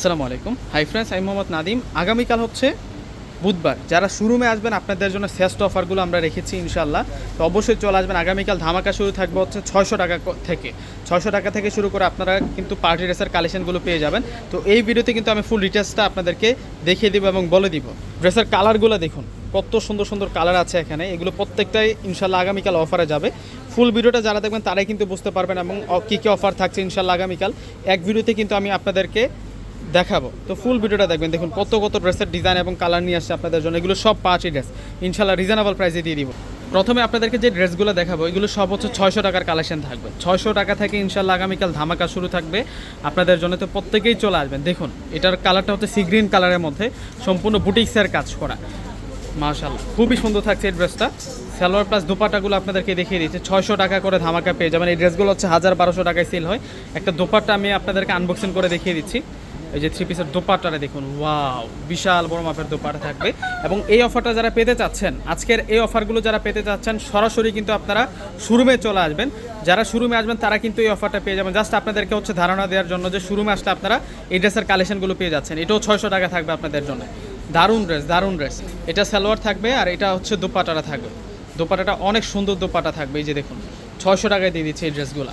আসসালামু আলাইকুম। Hi friends আমি মোহাম্মদ নাদিম আগামীকাল হচ্ছে বুধবার। যারা শোরুমে আসবেন, আপনাদের জন্য শ্রেষ্ঠ অফারগুলো আমরা রেখেছি ইনশাল্লাহ তো অবশ্যই চলে আসবেন। আগামীকাল ধামাকা শুরু থাকবে হচ্ছে ছয়শো টাকা থেকে। ছয়শো টাকা থেকে শুরু করে আপনারা কিন্তু পার্টি ড্রেসের কালেকশনগুলো পেয়ে যাবেন। তো এই ভিডিওতে কিন্তু আমি ফুল ডিটেলসটা আপনাদেরকে দেখিয়ে দিব এবং বলে দিব। ড্রেসের কালারগুলো দেখুন। কত সুন্দর সুন্দর কালার আছে এখানে। এগুলো প্রত্যেকটাই ইনশাল্লাহ আগামীকাল অফারে যাবে। ফুল ভিডিওটা যারা দেখবেন, তারাই কিন্তু বুঝতে পারবেন এবং কী কী অফার থাকছে ইনশাল্লাহ আগামীকাল। এক ভিডিওতে কিন্তু আমি আপনাদেরকে দেখাবো। তো ফুল ভিডিওটা দেখবেন। দেখুন কত কত ড্রেসের ডিজাইন এবং কালার নিয়ে আসছে আপনাদের জন্য। এগুলো সব পাঁচই ড্রেস ইনশাল্লাহ রিজনেবল প্রাইসে দিয়ে দিব। প্রথমে আপনাদেরকে যে ড্রেসগুলো দেখাবো, এগুলো সব হচ্ছে ছয়শো টাকার কালেকশন থাকবে। ছয়শো টাকা থেকে ইনশাল্লাহ আগামীকাল ধামাকা শুরু থাকবে। আপনাদের জন্য তো প্রত্যেকেই চলে আসবেন। দেখুন, এটার কালারটা হচ্ছে সি গ্রিন কালারের মধ্যে সম্পূর্ণ বুটিক্সের কাজ করা। মাশাল্লাহ খুবই সুন্দর থাকছে এই ড্রেসটা সালোয়ার প্লাস দোপাটাগুলো আপনাদেরকে দেখিয়ে দিচ্ছে। ছয়শো টাকা করে ধামাকা পেয়ে যাবেন। এই ড্রেসগুলো হচ্ছে হাজার বারোশো টাকায় সেল হয়। একটা দোপাট্টা আমি আপনাদেরকে আনবক্সিং করে দেখিয়ে দিচ্ছি। এই যে থ্রি পিসের দোপাট্টাটা দেখুন ওয়াও বিশাল বড় মাপের দোপাটা থাকবে। এবং এই অফারটা যারা পেতে চাচ্ছেন, আজকের এই অফারগুলো যারা পেতে চাচ্ছেন, সরাসরি কিন্তু আপনারা শোরুমে চলে আসবেন। যারা শোরুমে আসবেন, তারা কিন্তু এই অফারটা পেয়ে যাবেন। জাস্ট আপনাদেরকে হচ্ছে ধারণা দেওয়ার জন্য যে শোরুমে আসলে আপনারা এই ড্রেসের কালেকশনগুলো পেয়ে যাচ্ছেন। এটাও ছয়শো টাকা থাকবে আপনাদের জন্য। দারুণ ড্রেস দারুণ ড্রেস এটা সালোয়ার থাকবে আর এটা হচ্ছে দোপাটাটা থাকবে। দোপাটাটা অনেক সুন্দর দোপাটা থাকবে। এই যে দেখুন, ছয়শো টাকায় দিয়ে দিচ্ছে এই ড্রেসগুলো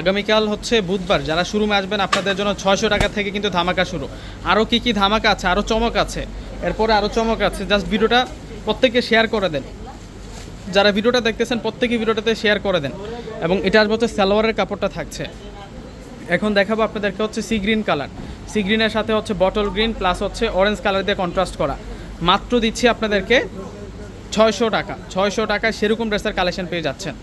আগামীকাল হচ্ছে বুধবার। যারা শোরুমে আসবেন, আপনাদের জন্য ছয়শো টাকা থেকে কিন্তু ধামাকা শুরু। আরও কী কী ধামাকা আছে? আরও চমক আছে। এরপরে আরও চমক আছে। জাস্ট ভিডিওটা প্রত্যেককে শেয়ার করে দেন। যারা ভিডিওটা দেখতেছেন প্রত্যেকেই ভিডিওটাতে শেয়ার করে দেন। এবং এটা আসবে হচ্ছে সালোয়ারের কাপড়টা থাকছে। এখন দেখাবো আপনাদেরকে হচ্ছে সি গ্রিন কালার সি গ্রিনের সাথে হচ্ছে বটল গ্রিন প্লাস হচ্ছে অরেঞ্জ কালার দিয়ে কন্ট্রাস্ট করা। মাত্র দিচ্ছি আপনাদেরকে ছয়শো টাকা। ছয়শো টাকায় সেরকম ড্রেসের কালেকশন পেয়ে যাচ্ছেন।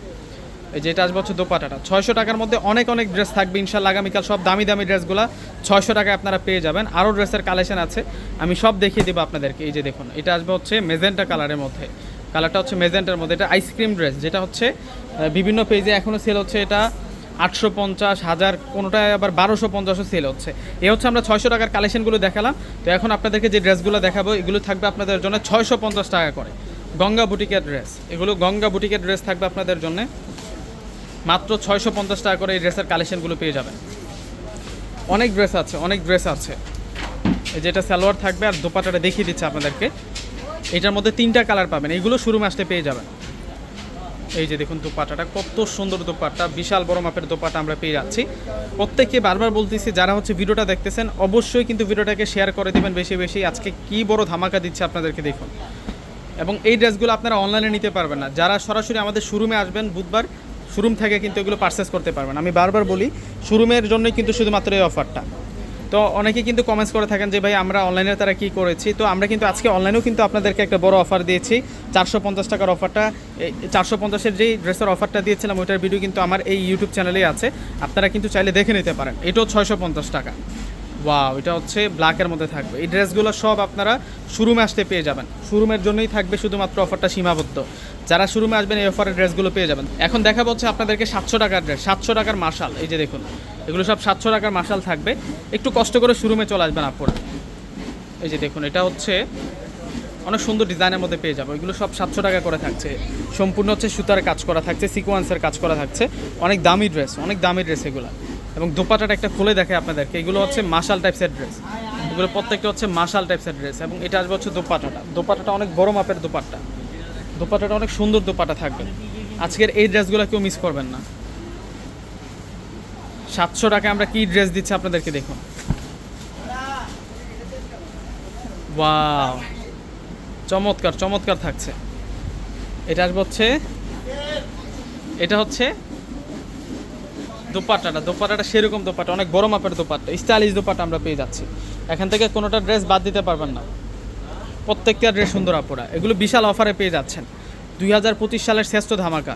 এই যেটা আসবে হচ্ছে দোপাটাটা। ছয়শো টাকার মধ্যে অনেক অনেক ড্রেস থাকবে ইনশাল্লাহ আগামীকাল সব দামি দামি ড্রেসগুলো ছয়শো টাকায় আপনারা পেয়ে যাবেন। আরও ড্রেসের কালেকশন আছে। আমি সব দেখিয়ে দেবো আপনাদেরকে। এই যে দেখুন, এটা আসবে হচ্ছে মেজেন্টা কালারের মধ্যে। কালারটা হচ্ছে মেজেন্টার মধ্যে। এটা আইসক্রিম ড্রেস যেটা হচ্ছে বিভিন্ন পেজে এখনও সেল হচ্ছে। এটা আটশো পঞ্চাশ, হাজার, কোনোটায় আবার বারোশো পঞ্চাশও সেল হচ্ছে। এ হচ্ছে আমরা ছয়শো টাকার কালেকশনগুলো দেখালাম। তো এখন আপনাদেরকে যে ড্রেসগুলো দেখাবো, এগুলো থাকবে আপনাদের জন্য ছয়শো পঞ্চাশ টাকা করে। গঙ্গা বুটিকের ড্রেস এগুলো গঙ্গা বুটিকের ড্রেস থাকবে আপনাদের জন্য। মাত্র ছয়শো পঞ্চাশ টাকা করে এই ড্রেসের কালেকশনগুলো পেয়ে যাবেন। অনেক ড্রেস আছে, অনেক ড্রেস আছে। এই যেটা সালোয়ার থাকবে আর দোপাটাটা দেখিয়ে দিচ্ছে আপনাদেরকে। এটার মধ্যে তিনটা কালার পাবেন এইগুলো শুরু আসতে পেয়ে যাবেন। এই যে দেখুন দোপাটাটা কত সুন্দর দোপাট্টা, বিশাল বড় মাপের দোপাটা আমরা পেয়ে যাচ্ছি। প্রত্যেককে বারবার বলতেছি, যারা হচ্ছে ভিডিওটা দেখতেছেন, অবশ্যই কিন্তু ভিডিওটাকে শেয়ার করে দেবেন বেশি বেশি। আজকে কি বড় ধামাকা দিচ্ছে আপনাদেরকে দেখুন। এবং এই ড্রেসগুলো আপনারা অনলাইনে নিতে পারবেন না। যারা সরাসরি আমাদের শোরুমে আসবেন, বুধবার শোরুম থেকে কিন্তু এগুলো পারচেস করতে পারবেন। আমি বারবার বলি, শোরুমের জন্যই কিন্তু শুধুমাত্র এই অফারটা তো অনেকে কিন্তু কমেন্টস করে থাকেন যে, ভাই, আমরা অনলাইনে তারা কি করেছি? তো আমরা কিন্তু আজকে অনলাইনেও কিন্তু আপনাদেরকে একটা বড় অফার দিয়েছি। চারশো পঞ্চাশ টাকার অফারটা চারশো পঞ্চাশের যেই ড্রেসের অফারটা দিয়েছিলাম, ওইটার ভিডিও কিন্তু আমার এই ইউটিউব চ্যানেলেই আছে। আপনারা কিন্তু চাইলে দেখে নিতে পারেন। এটাও ছয়শো পঞ্চাশ টাকা। ওয়াও এটা হচ্ছে ব্ল্যাকের মধ্যে থাকবে। এই ড্রেসগুলো সব আপনারা শোরুমে আসতে পেয়ে যাবেন। শোরুমের জন্যই থাকবে শুধুমাত্র অফারটা সীমাবদ্ধ। যারা শোরুমে আসবেন, এই অফারের ড্রেসগুলো পেয়ে যাবেন। এখন দেখা হচ্ছে আপনাদেরকে সাতশো টাকার ড্রেস সাতশো টাকার মার্শাল। এই যে দেখুন, এগুলো সব সাতশো টাকার মার্শাল থাকবে। একটু কষ্ট করে শোরুমে চলে আসবেন আপনারা এই যে দেখুন, এটা হচ্ছে অনেক সুন্দর ডিজাইনের মধ্যে পেয়ে যাব। এগুলো সব সাতশো টাকা করে থাকছে। সম্পূর্ণ হচ্ছে সুতার কাজ করা থাকছে সিকোয়েন্সের কাজ করা থাকছে। অনেক দামি ড্রেস অনেক দামি ড্রেস এগুলো। এবং দোপাটাটা একটা খুলে দেখে আপনাদেরকে। এগুলো হচ্ছে মাশাল টাইপসের ড্রেস এগুলো প্রত্যেকটা হচ্ছে মাশাল টাইপসের ড্রেস এবং এটা আসবে হচ্ছে দোপাটাটা। দোপাটাটা অনেক বড় মাপের দোপাট্টা। দোপাটাটা অনেক সুন্দর দোপাটা থাকবে। আজকের এই ড্রেসগুলো কেউ মিস করবেন না। সাতশো টাকায় আমরা কি ড্রেস দিচ্ছি আপনাদেরকে দেখুন। ওয়াও চমৎকার চমৎকার থাকছে। এটা আসবে হচ্ছে এটা হচ্ছে দোপাট্টাটা দোপাট্টাটা সেরকম দোপাট্টা, অনেক বড় মাপের দোপাট্টা, স্টাইলিশ দোপাট্টা আমরা পেয়ে যাচ্ছি। এখান থেকে কোনোটা ড্রেস বাদ দিতে পারবেন না। প্রত্যেকটা ড্রেস সুন্দর আপুরা। এগুলো বিশাল অফারে পেয়ে যাচ্ছেন। দুই হাজার পঁচিশ সালের শ্রেষ্ঠ ধামাকা।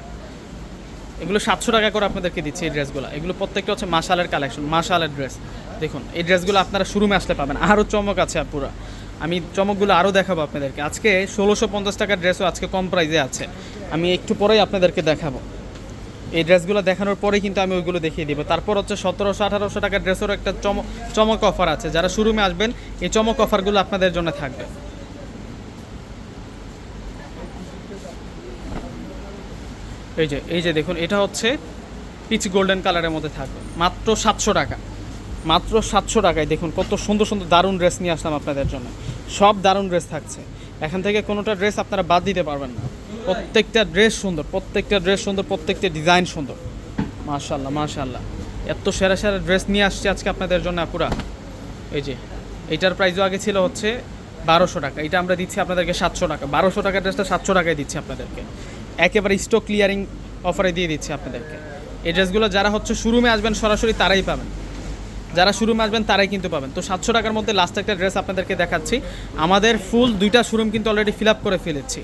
এগুলো সাতশো টাকা করে আপনাদেরকে দিচ্ছে এই ড্রেসগুলো। এগুলো প্রত্যেকটা হচ্ছে মাশালের কালেকশন, মাশালের ড্রেস। দেখুন, এই ড্রেসগুলো আপনারা শুরুমে আসতে পাবেন। আরও চমক আছে পুরো আমি চমকগুলো আরও দেখাবো আপনাদেরকে। আজকে ষোলোশো পঞ্চাশ টাকার ড্রেসও আজকে কম প্রাইসে আছে। আমি একটু পরেই আপনাদেরকে দেখাবো। এই ড্রেসগুলো দেখানোর পরেই কিন্তু আমি ওইগুলো দেখিয়ে দিব। তারপর হচ্ছে সতেরোশো, আঠারোশো টাকার ড্রেসেরও একটা চমক অফার আছে। যারা শুরুমে আসবেন, এই চমক অফারগুলো আপনাদের জন্য থাকবে। এই যে এই যে দেখুন, এটা হচ্ছে পিচ গোল্ডেন কালারের মধ্যে থাকবে। মাত্র সাতশো টাকা। মাত্র সাতশো টাকায় দেখুন, কত সুন্দর সুন্দর দারুণ ড্রেস নিয়ে আসলাম আপনাদের জন্য। সব দারুণ ড্রেস থাকছে। এখান থেকে কোনোটা ড্রেস আপনারা বাদ দিতে পারবেন না। প্রত্যেকটা ড্রেস সুন্দর, প্রত্যেকটা ড্রেস সুন্দর, প্রত্যেকটা ডিজাইন সুন্দর। মাশাল্লাহ মাশাল্লাহ এত সেরা সেরা ড্রেস নিয়ে আসছে আজকে আপনাদের জন্য পুরা এই যে, এইটার প্রাইসও আগে ছিল হচ্ছে বারোশো টাকা। এটা আমরা দিচ্ছি আপনাদেরকে সাতশো টাকা। বারোশো টাকার ড্রেসটা সাতশো টাকায় দিচ্ছি আপনাদেরকে। একেবারে স্টক ক্লিয়ারিং অফারে দিয়ে দিচ্ছি আপনাদেরকে। এই ড্রেসগুলো যারা হচ্ছে শোরুমে আসবেন, সরাসরি তারাই পাবেন। যারা শোরুমে আসবেন, তারাই কিন্তু পাবেন। তো সাতশো টাকার মধ্যে লাস্ট একটা ড্রেস আপনাদেরকে দেখাচ্ছি। আমাদের ফুল দুইটা শোরুম কিন্তু অলরেডি ফিল আপ করে ফেলেছি।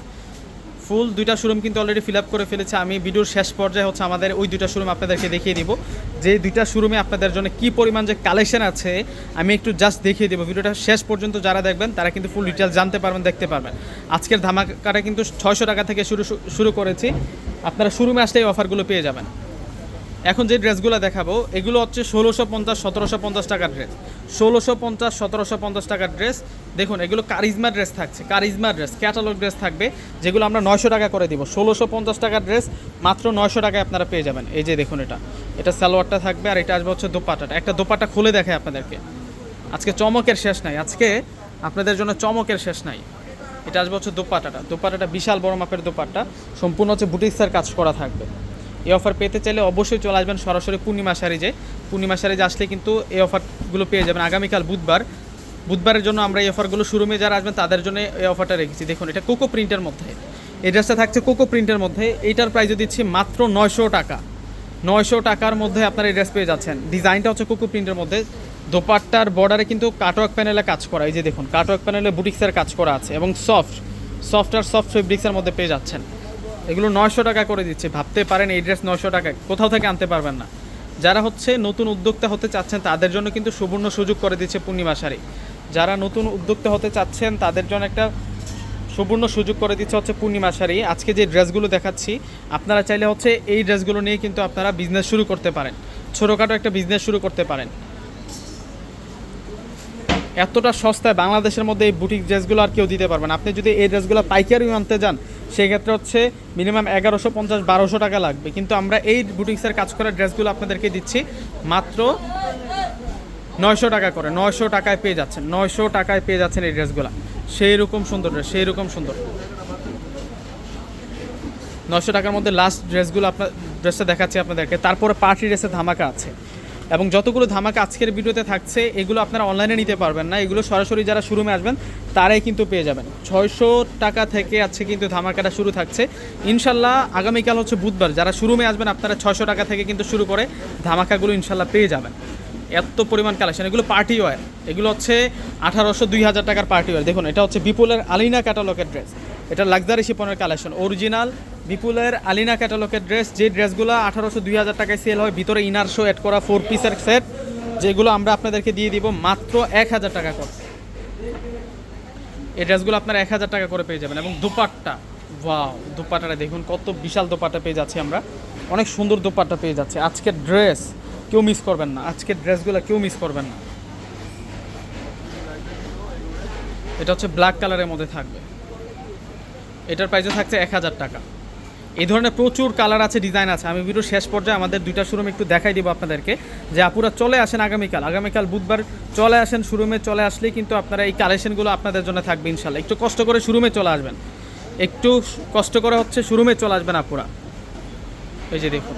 ফুল, দুইটা শোরুম কিন্তু অলরেডি ফিল আপ করে ফেলেছে। আমি ভিডিওর শেষ পর্যায়ে হচ্ছে আমাদের ওই দুইটা শোরুম আপনাদেরকে দেখিয়ে দিব। যে দুইটা শোরুমে আপনাদের জন্য কি পরিমাণ যে কালেকশন আছে, আমি একটু জাস্ট দেখিয়ে দেবো। ভিডিওটা শেষ পর্যন্ত যারা দেখবেন, তারা কিন্তু ফুল ডিটেলস জানতে পারবেন, দেখতে পারবেন। আজকের ধামাকাটা কিন্তু ছয়শো টাকা থেকে শুরু শুরু করেছি। আপনারা শোরুমে আসলে এই অফারগুলো পেয়ে যাবেন। এখন যে ড্রেসগুলো দেখাবো, এগুলো হচ্ছে ষোলোশো পঞ্চাশ, সতেরোশো পঞ্চাশ টাকার ড্রেস। ষোলোশো পঞ্চাশ, সতেরোশো পঞ্চাশ টাকার ড্রেস। দেখুন, এগুলো কারিজমা ড্রেস থাকছে, কারিজমা ড্রেস, ক্যাটালগ ড্রেস থাকবে, যেগুলো আমরা নয়শো টাকা করে দিব। ষোলোশো পঞ্চাশ টাকার ড্রেস, মাত্র নয়শো টাকায় আপনারা পেয়ে যাবেন। এই যে দেখুন এটা এটা সালোয়ারটা থাকবে আর এটা আসবে হচ্ছে দোপাটাটা একটা দোপাটা খুলে দেখায় আপনাদেরকে। আজকে চমকের শেষ নাই, আজকে আপনাদের জন্য চমকের শেষ নাই। এটা আসবে হচ্ছে দোপাটাটা দোপাটাটা বিশাল বড় মাপের দোপাট্টা, সম্পূর্ণ হচ্ছে বুটিক্সের কাজ করা থাকবে। এই অফার পেতে চাইলে অবশ্যই চলে আসবেন সরাসরি পূর্ণিমা সারিজে। পূর্ণিমা সারিজে আসলে কিন্তু এই অফারগুলো পেয়ে যাবেন আগামীকাল বুধবার। বুধবারের জন্য আমরা এই অফারগুলো শোরুমে যারা আসবেন, তাদের জন্য এই অফারটা রেখেছি। দেখুন, এটা কোকো প্রিন্টের মধ্যে। এই ড্রেসটা থাকছে কোকো প্রিন্টের মধ্যে। এইটার প্রাইসে দিচ্ছি মাত্র নয়শো টাকা। নয়শো টাকার মধ্যে আপনারা এই ড্রেস পেয়ে যাচ্ছেন। ডিজাইনটা হচ্ছে কোকো প্রিন্টের মধ্যে। দোপাট্টার বর্ডারে কিন্তু কাটওয়ার্ক প্যানেলে কাজ করা। এই যে দেখুন কাটওয়ার্ক প্যানেলে বুটিক্সের কাজ করা আছে এবং সফট সফট আর সফট ফেব্রিক্সের মধ্যে পেয়ে যাচ্ছেন। এগুলো নয়শো টাকা করে দিচ্ছে। ভাবতে পারেন এই ড্রেস নয়শো টাকা, কোথাও থেকে আনতে পারবেন না। যারা হচ্ছে নতুন উদ্যোক্তা হতে চাচ্ছেন, তাদের জন্য কিন্তু সুবর্ণ সুযোগ করে দিচ্ছে পূর্ণিমা শাড়ি। যারা নতুন উদ্যোক্তা হতে চাচ্ছেন, তাদের জন্য একটা সুবর্ণ সুযোগ করে দিচ্ছে হচ্ছে পূর্ণিমা শাড়ি। আজকে যে ড্রেসগুলো দেখাচ্ছি, আপনারা চাইলে হচ্ছে এই ড্রেসগুলো নিয়ে কিন্তু আপনারা বিজনেস শুরু করতে পারেন। ছোটোখাটো একটা বিজনেস শুরু করতে পারেন। এতটা সস্তায় বাংলাদেশের মধ্যে এই বুটিক ড্রেসগুলো আর কেউ দিতে পারবেন আপনি যদি এই ড্রেসগুলো পাইকারি আনতে যান, সেক্ষেত্রে হচ্ছে মিনিমাম এগারোশো, পঞ্চাশ, বারোশো টাকা লাগবে। কিন্তু আমরা এই বুটিক্সের কাজ করা ড্রেসগুলো আপনাদেরকে দিচ্ছি মাত্র নয়শো টাকা করে। নয়শো টাকায় পেয়ে যাচ্ছেন। নয়শো টাকায় পেয়ে যাচ্ছেন এই ড্রেসগুলো। সেই রকম সুন্দর ড্রেস সেই রকম সুন্দর। নয়শো টাকার মধ্যে লাস্ট ড্রেসগুলো আপনার ড্রেসটা দেখাচ্ছি আপনাদেরকে। তারপরে পার্টি ড্রেসের ধামাকা আছে। এবং যতগুলো ধামাকা আজকের ভিডিওতে থাকছে, এগুলো আপনারা অনলাইনে নিতে পারবেন না। এগুলো সরাসরি যারা শোরুমে আসবেন, তারাই কিন্তু পেয়ে যাবেন। ছয়শো টাকা থেকে আজকে কিন্তু ধামাকাটা শুরু থাকছে। ইনশাল্লাহ আগামীকাল হচ্ছে বুধবার, যারা শোরুমে আসবেন, আপনারা ছয়শো টাকা থেকে কিন্তু শুরু করে ধামাকাগুলো ইনশাল্লাহ পেয়ে যাবেন। এত পরিমাণ কালেকশন এগুলো পার্টি ওয়্যার এগুলো হচ্ছে আঠারোশো, দুই হাজার টাকার পার্টি ওয়্যার দেখুন, এটা হচ্ছে বিপুলের আলিনা ক্যাটালগের ড্রেস এটা লাক্সারি শিপনের কালেকশন অরিজিনাল বিপুলের আলিনা ক্যাটালগের ড্রেস যে ড্রেসগুলো আঠারোশো দুই হাজার টাকায় সেল হয়, ভিতরে ইনার শো অ্যাড করা ফোর পিসের সেট যেগুলো আমরা আপনাদেরকে দিয়ে দিব মাত্র এক হাজার টাকা করে। এই ড্রেসগুলো আপনারা এক হাজার টাকা করে পেয়ে যাবেন। এবং দুপাট্টা ওয়াও দুপাট্টাটা দেখুন, কত বিশাল দুপাট্টা পেয়ে যাচ্ছি আমরা। অনেক সুন্দর দুপাট্টা পেয়ে যাচ্ছে। আজকের ড্রেস কেউ মিস করবেন না। আজকের ড্রেসগুলো কেউ মিস করবেন না। এটা হচ্ছে ব্ল্যাক কালারের মধ্যে থাকবে। এটার প্রাইসও থাকছে এক হাজার টাকা। এই ধরনের প্রচুর কালার আছে ডিজাইন আছে। আমি ভিডিও শেষ পর্যায়ে আমাদের দুইটা শোরুম একটু দেখাই দিব আপনাদেরকে যে আপুরা চলে আসেন আগামীকাল। আগামীকাল বুধবার চলে আসেন শোরুমে চলে আসলেই কিন্তু আপনারা এই কালেকশনগুলো আপনাদের জন্য থাকবে ইনশাল্লাহ একটু কষ্ট করে শোরুমে চলে আসবেন। একটু কষ্ট করে হচ্ছে শোরুমে চলে আসবেন আপুরা। এই যে দেখুন,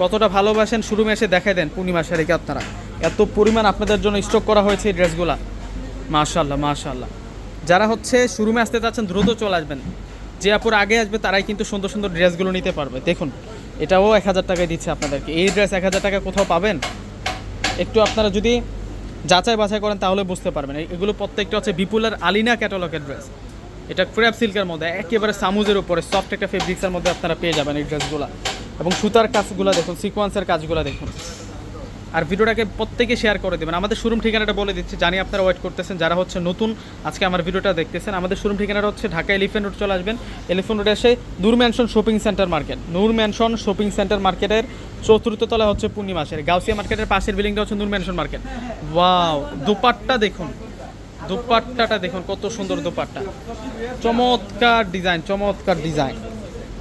কতটা ভালোবাসেন শোরুমে এসে দেখাই দেন পূর্ণিমা শাড়িকে আপনারা। এত পরিমাণ আপনাদের জন্য স্টক করা হয়েছে এই ড্রেসগুলা মাশাল্লাহ মাশাল্লাহ যারা হচ্ছে শোরুমে আসতে চাচ্ছেন, দ্রুত চলে আসবেন। যে আপুর আগে আসবে, তারাই কিন্তু সুন্দর সুন্দর ড্রেসগুলো নিতে পারবে। দেখুন, এটাও এক হাজার টাকায় দিচ্ছে আপনাদেরকে। এই ড্রেস এক হাজার টাকা কোথাও পাবেন? একটু আপনারা যদি যাচাই বাছাই করেন, তাহলে বুঝতে পারবেন। এগুলো প্রত্যেকটা হচ্ছে বিপুলের আলিনা ক্যাটালগের ড্রেস। এটা ক্র্যাপ সিল্কের মধ্যে, একেবারে সামুজের উপরে, সফট একটা ফেব্রিক্সের মধ্যে আপনারা পেয়ে যাবেন এই ড্রেসগুলো। এবং সুতার কাজগুলো দেখুন সিকোয়েন্সের কাজগুলো দেখুন। আর ভিডিওটাকে প্রত্যেকে শেয়ার করে দেবেন। আমাদের শোরুম ঠিকানাটা বলে দিচ্ছি, জানি আপনারা ওয়েট করতেছেন, যারা হচ্ছে নতুন আজকে আমার ভিডিওটা দেখতেছেন, আমাদের শোরুম ঠিকানাটা হচ্ছে ঢাকা এলিফেন্ট রোড চলে আসবেন। এলিফেন্ট রোডে এসে Noor mansion shopping centre market Noor mansion shopping centre মার্কেটের চতুর্থ তলা হচ্ছে পূর্ণিমাসের গাউসিয়া মার্কেটের পাশের বিল্ডিংটা হচ্ছে Noor mansion market wow dupatta দেখুন। দুপাট্টাটা দেখুন, কত সুন্দর দুপাট্টা। চমৎকার ডিজাইন চমৎকার ডিজাইন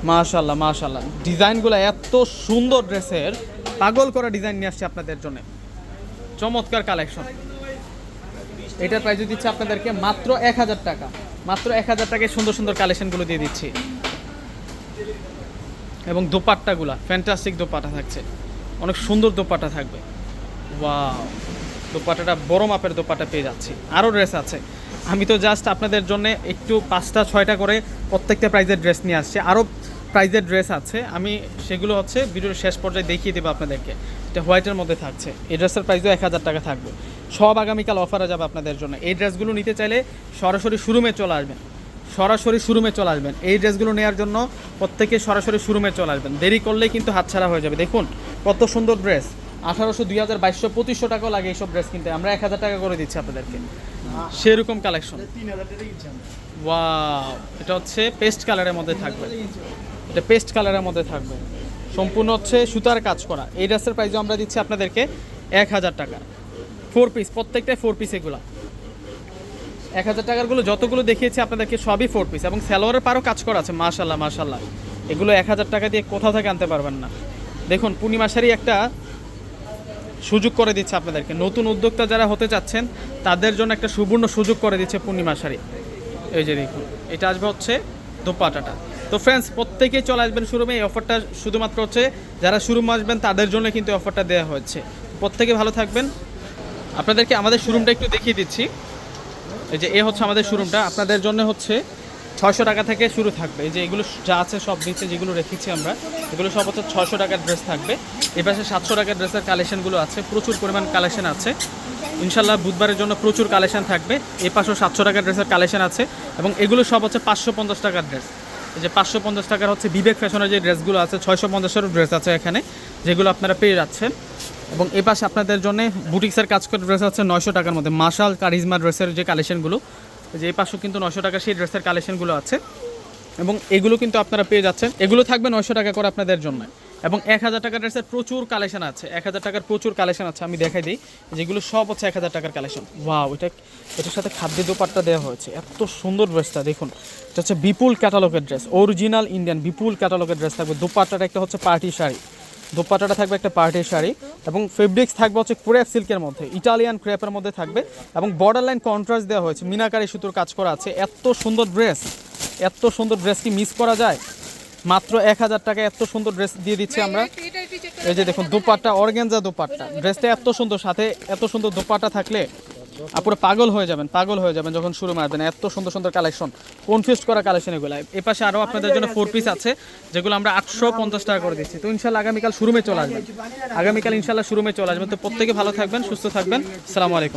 মাশাল্লাহ মাশাল্লাহ ডিজাইনগুলো এত সুন্দর ড্রেসের পাগল করা ডিজাইন নিয়ে আসছে আপনাদের জন্য। চমৎকার কালেকশন এটার প্রাইস দিচ্ছে আপনাদেরকে মাত্র এক হাজার টাকা। মাত্র এক হাজার টাকায় সুন্দর সুন্দর কালেকশনগুলো দিয়ে দিচ্ছি। এবং দোপাট্টাগুলা ফ্যান্টাস্টিক দোপাট্টা থাকছে। অনেক সুন্দর দোপাট্টা থাকবে। ওয়াও দোপাট্টাটা বড় মাপের দোপাট্টা পেয়ে যাচ্ছি। আরও ড্রেস আছে। আমি তো জাস্ট আপনাদের জন্য একটু পাঁচটা, ছয়টা করে প্রত্যেকটা প্রাইজের ড্রেস নিয়ে আসছি। আরও প্রাইজের ড্রেস আছে। আমি সেগুলো হচ্ছে ভিডিওর শেষ পর্যায়ে দেখিয়ে দেবো আপনাদেরকে। এটা হোয়াইটের মধ্যে থাকছে। এই ড্রেসের প্রাইসও এক হাজার টাকা থাকবে। সব আগামীকাল অফারে যাবে আপনাদের জন্য। এই ড্রেসগুলো নিতে চাইলে সরাসরি শোরুমে চলে আসবেন। সরাসরি শোরুমে চলে আসবেন। এই ড্রেসগুলো নেওয়ার জন্য প্রত্যেকে সরাসরি শোরুমে চলে আসবেন। দেরি করলেই কিন্তু হাতছাড়া হয়ে যাবে। দেখুন কত সুন্দর ড্রেস। আঠারোশো দুই হাজার বাইশশো পঁচিশশো টাকাও লাগে এইসব ড্রেস কিনতে। আমরা এক হাজার টাকা করে দিচ্ছি আপনাদেরকে। সেরকম কালেকশন তিন হাজার টাকা এটা হচ্ছে পেস্ট কালারের মধ্যে থাকবে। এটা পেস্ট কালারের মধ্যে থাকবে। সম্পূর্ণ হচ্ছে সুতার কাজ করা। এই ড্রেসের প্রাইসও আমরা দিচ্ছি আপনাদেরকে এক হাজার টাকা। ফোর পিস প্রত্যেকটাই ফোর পিস এগুলা। এক হাজার টাকারগুলো যতগুলো দেখিয়েছি আপনাদেরকে সবই ফোর পিস এবং স্যালোয়ারের পারও কাজ করা আছে মাশাল্লাহ মাশাল্লাহ এগুলো এক হাজার টাকা দিয়ে কোথাও থেকে আনতে পারবেন না। দেখুন পূর্ণিমাশারই একটা সুযোগ করে দিচ্ছে আপনাদেরকে। নতুন উদ্যোক্তা যারা হতে চাচ্ছেন, তাদের জন্য একটা সুবর্ণ সুযোগ করে দিচ্ছে পূর্ণিমা শাড়ি। এই যে দেখুন, এটা আসবে হচ্ছে দোপাটাটা। তো ফ্রেন্ডস প্রত্যেকেই চলে আসবেন শোরুমে এই অফারটা শুধুমাত্র হচ্ছে, যারা শোরুমে আসবেন, তাদের জন্য কিন্তু অফারটা দেওয়া হচ্ছে প্রত্যেকে ভালো থাকবেন। আপনাদেরকে আমাদের শোরুমটা একটু দেখিয়ে দিচ্ছি। এই যে, এ হচ্ছে আমাদের শোরুমটা আপনাদের জন্য হচ্ছে ছয়শো টাকা থেকে শুরু থাকবে। এই যে, এগুলো যা আছে সব নিচে যেগুলো রেখেছি আমরা, এগুলো সব হচ্ছে ছশো টাকার ড্রেস থাকবে। এ পাশে সাতশো টাকার ড্রেসের কালেকশনগুলো আছে। প্রচুর পরিমাণ কালেকশন আছে। ইনশাল্লাহ বুধবারের জন্য প্রচুর কালেকশন থাকবে। এ পাশেও সাতশো টাকার ড্রেসের কালেকশন আছে। এবং এগুলো সব হচ্ছে পাঁচশো পঞ্চাশ টাকার ড্রেস যে পাঁচশো পঞ্চাশ টাকার হচ্ছে বিবেক ফ্যাশনের যে ড্রেসগুলো আছে, ছয়শো পঞ্চাশেরও ড্রেস আছে এখানে, যেগুলো আপনারা পেয়ে যাচ্ছেন। এবং এ পাশে আপনাদের জন্য বুটিক্সের কাজ করে ড্রেস আছে নয়শো টাকার মধ্যে, মার্শাল কারিজমা ড্রেসের যে কালেকশনগুলো যে এই পাশেও কিন্তু নয়শো টাকার সেই ড্রেসের কালেকশনগুলো আছে। এবং এগুলো কিন্তু আপনারা পেয়ে যাচ্ছেন। এগুলো থাকবে নয়শো টাকা করে আপনাদের জন্য। এবং এক হাজার টাকার ড্রেসের প্রচুর কালেকশন আছে। এক হাজার টাকার প্রচুর কালেকশন আছে, আমি দেখাই দিই। যেগুলো সব হচ্ছে এক হাজার টাকার কালেকশন ওয়াও এটা এটার সাথে খাদ্য দোপাট্টা দেওয়া হয়েছে। এত সুন্দর ড্রেসটা দেখুন। এটা হচ্ছে বিপুল ক্যাটালগের ড্রেস অরিজিনাল ইন্ডিয়ান বিপুল ক্যাটালগের ড্রেস থাকবে। দোপাট্টাটা একটা হচ্ছে পার্টি শাড়ি। দোপাট্টাটা থাকবে একটা পার্টি শাড়ি এবং ফেব্রিক্স থাকবে হচ্ছে ক্রেপ সিল্কের মধ্যে ইটালিয়ান ক্রেপের মধ্যে থাকবে এবং বর্ডার লাইন কন্ট্রাস্ট দেওয়া হয়েছে। মিনাকারি সুতোর কাজ করা আছে। এত সুন্দর ড্রেস এত সুন্দর ড্রেস কি মিস করা যায়? মাত্র এক হাজার টাকা এত সুন্দর ড্রেস দিয়ে দিচ্ছি আমরা। এই যে দেখুন দোপাট্টা অর্গেনজা দোপাট্টা। ড্রেসটা এত সুন্দর সাথে এত সুন্দর দোপাট্টা থাকলে আপুরে পাগল হয়ে যাবেন পাগল হয়ে যাবেন যখন শুরু মারবেন। এত সুন্দর সুন্দর কালেকশন কনফিউজ করা কালেকশন এগুলো। এ পাশে আরও আপনাদের জন্য ফোর পিস আছে যেগুলো আমরা আটশো পঞ্চাশ টাকা করে দিচ্ছি। তো ইনশাল্লাহ আগামীকাল শুরুমে চলে আসবেন। আগামীকাল ইনশাল্লাহ শুরুমে চলে আসবেন। তো প্রত্যেকে ভালো থাকবেন সুস্থ থাকবেন। সালামু আলাইকুম।